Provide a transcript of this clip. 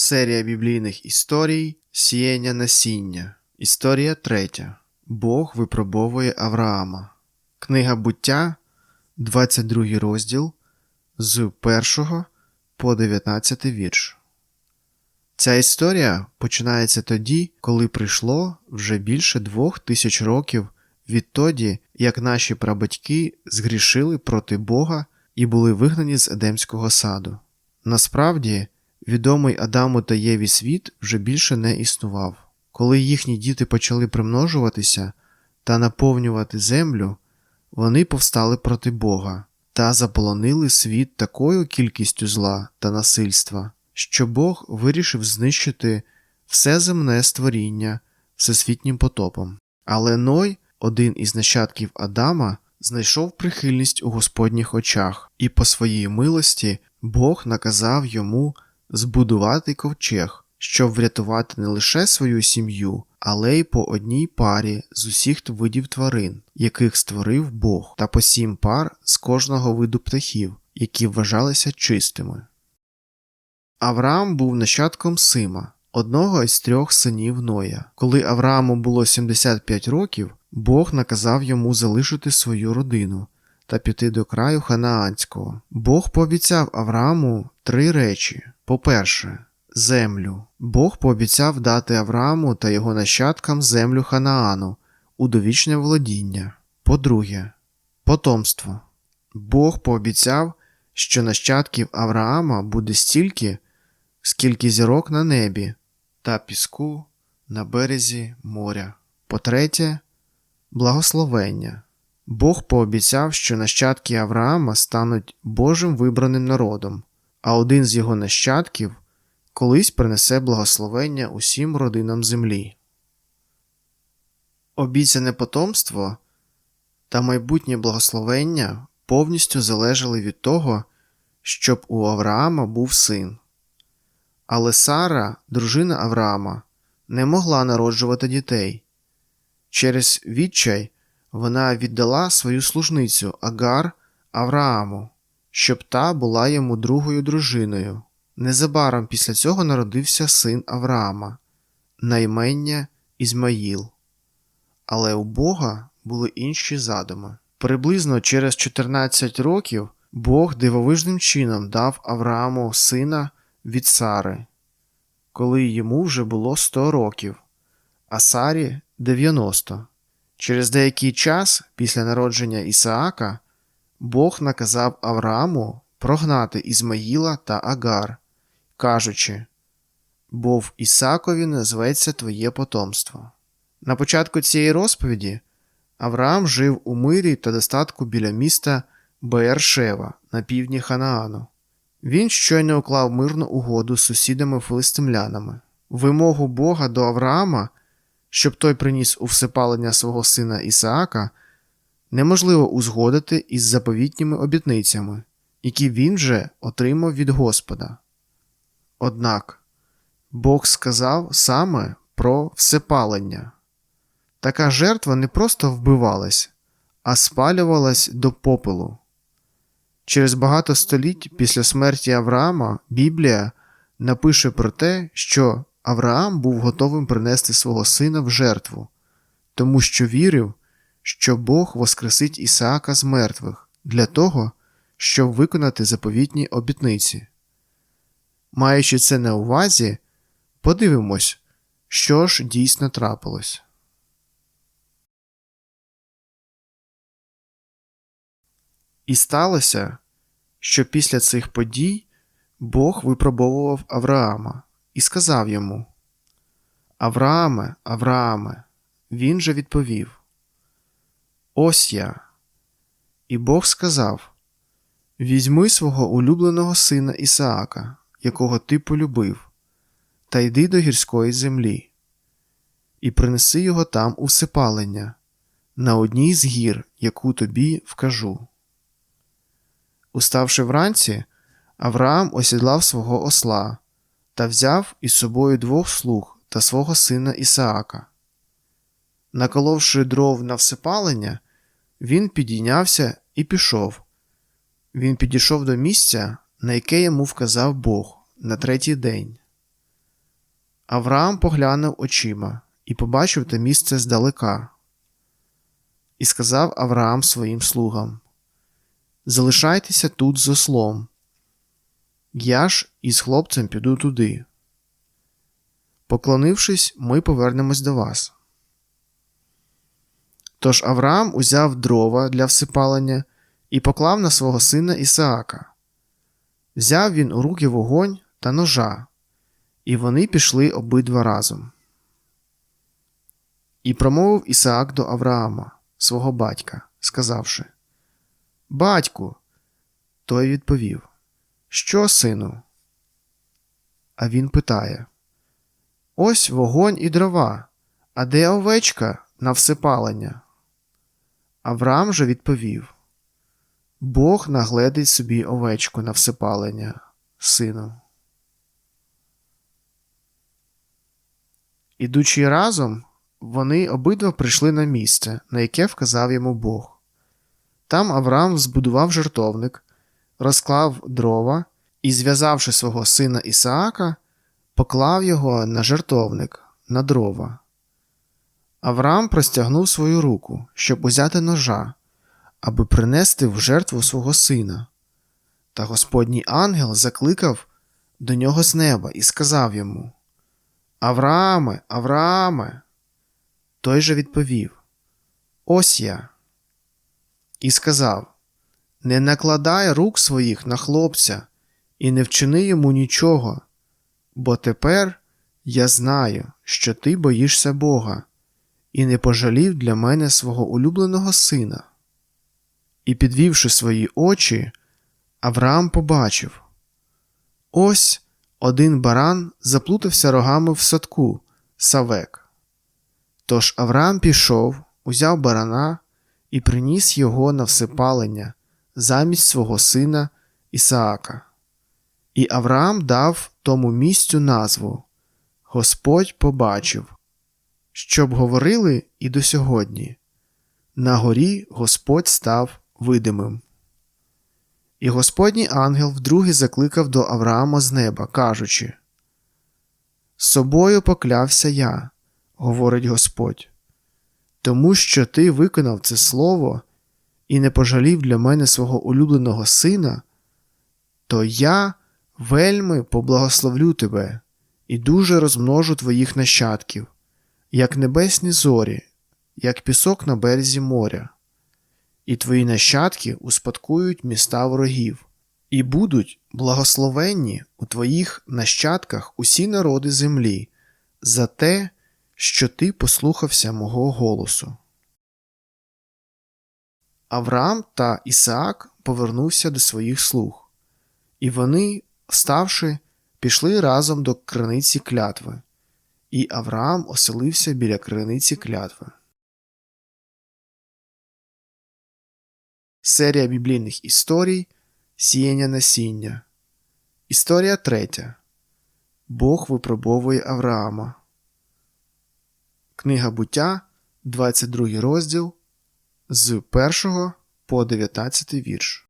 Серія біблійних історій Сіяння насіння. Історія третя. Бог випробовує Авраама. Книга буття, 22 розділ з 1 по 19 вірш. Ця історія починається тоді, коли прийшло вже більше двох тисяч років відтоді, як наші прабатьки згрішили проти Бога і були вигнані з Едемського саду. Насправді, відомий Адаму та Єві світ вже більше не існував. Коли їхні діти почали примножуватися та наповнювати землю, вони повстали проти Бога та заполонили світ такою кількістю зла та насильства, що Бог вирішив знищити все земне створіння всесвітнім потопом. Але Ной, один із нащадків Адама, знайшов прихильність у Господніх очах, і по своїй милості Бог наказав йому збудувати ковчег, щоб врятувати не лише свою сім'ю, але й по одній парі з усіх видів тварин, яких створив Бог, та по сім пар з кожного виду птахів, які вважалися чистими. Авраам був нащадком Сима, одного із трьох синів Ноя. Коли Аврааму було 75 років, Бог наказав йому залишити свою родину та піти до краю Ханаанського. Бог пообіцяв Аврааму три речі: по-перше, землю. Бог пообіцяв дати Аврааму та його нащадкам землю Ханаану у довічне володіння. По-друге, потомство. Бог пообіцяв, що нащадків Авраама буде стільки, скільки зірок на небі та піску на березі моря. По-третє, благословення. Бог пообіцяв, що нащадки Авраама стануть Божим вибраним народом, а один з його нащадків колись принесе благословення усім родинам землі. Обіцяне потомство та майбутнє благословення повністю залежали від того, щоб у Авраама був син. Але Сара, дружина Авраама, не могла народжувати дітей. Через відчай вона віддала свою служницю Агар Аврааму, щоб та була йому другою дружиною. Незабаром після цього народився син Авраама, наймення Ізмаїл. Але у Бога були інші задуми. Приблизно через 14 років Бог дивовижним чином дав Аврааму сина від Сари, коли йому вже було 100 років, а Сарі 90. Через деякий час після народження Ісаака Бог наказав Аврааму прогнати Ізмаїла та Агар, кажучи бо в Ісакові назветься твоє потомство. На початку цієї розповіді Авраам жив у мирі та достатку біля міста Беершева на півдні Ханаану. Він щойно уклав мирну угоду з сусідами филистимлянами. Вимогу Бога до Авраама, щоб той приніс у всепалення свого сина Ісаака, неможливо узгодити із заповітніми обітницями, які він вже отримав від Господа. Однак Бог сказав саме про всепалення. Така жертва не просто вбивалась, а спалювалась до попелу. Через багато століть після смерті Авраама Біблія напише про те, що Авраам був готовим принести свого сина в жертву, тому що вірив, що Бог воскресить Ісаака з мертвих для того, щоб виконати заповітні обітниці. Маючи це на увазі, подивимось, що ж дійсно трапилось. І сталося, що після цих подій Бог випробовував Авраама і сказав йому Аврааме, Аврааме, він же відповів Ось я. І Бог сказав Візьми свого улюбленого сина Ісаака, якого ти полюбив, та йди до гірської землі, і принеси його там у всепалення, на одній з гір, яку тобі вкажу. Уставши вранці, Авраам осідлав свого осла та взяв із собою двох слуг та свого сина Ісаака. Наколовши дров на всепалення, він підійнявся і пішов. Він підійшов до місця, на яке йому вказав Бог на третій день. Авраам поглянув очима і побачив те місце здалека. І сказав Авраам своїм слугам: Залишайтеся тут з ослом. Я ж із хлопцем піду туди. Поклонившись, ми повернемось до вас. Тож Авраам узяв дрова для всипалення і поклав на свого сина Ісаака. Взяв він у руки вогонь та ножа, і вони пішли обидва разом. І промовив Ісаак до Авраама, свого батька, сказавши: Батьку. Той відповів: Що, сину? А він питає: Ось вогонь і дрова, а де овечка на всипалення? Авраам же відповів: Бог нагледить собі овечку на всипалення, сину. Ідучи разом, вони обидва прийшли на місце, на яке вказав йому Бог. Там Авраам збудував жертовник, розклав дрова і, зв'язавши свого сина Ісаака, поклав його на жертовник, на дрова. Авраам простягнув свою руку, щоб узяти ножа, аби принести в жертву свого сина. Та Господній ангел закликав до нього з неба і сказав йому: Аврааме, Аврааме. Той же відповів: Ось я. І сказав: Не накладай рук своїх на хлопця і не вчини йому нічого, бо тепер я знаю, що ти боїшся Бога, і не пожалів для мене свого улюбленого сина. І, підвівши свої очі, Авраам побачив ось один баран заплутався рогами в садку Савек. Тож Авраам пішов, узяв барана і приніс його на всипалення замість свого сина Ісаака. І Авраам дав тому місцю назву Господь побачив, щоб говорили і до сьогодні. На горі Господь став видимим. І Господній ангел вдруге закликав до Авраама з неба, кажучи: З собою поклявся я, говорить Господь, тому що ти виконав це слово і не пожалів для мене свого улюбленого сина, то я вельми поблагословлю тебе і дуже розмножу твоїх нащадків, як небесні зорі, як пісок на березі моря і твої нащадки успадкують міста ворогів, і будуть благословенні у твоїх нащадках усі народи землі за те, що ти послухався мого голосу. Авраам та Ісаак повернувся до своїх слуг, і вони, вставши, пішли разом до криниці клятви, і Авраам оселився біля криниці клятви. Серія біблійних історій Сіяння насіння. Історія третя. Бог випробовує Авраама. Книга буття, 22 розділ з 1 по 19 вірш.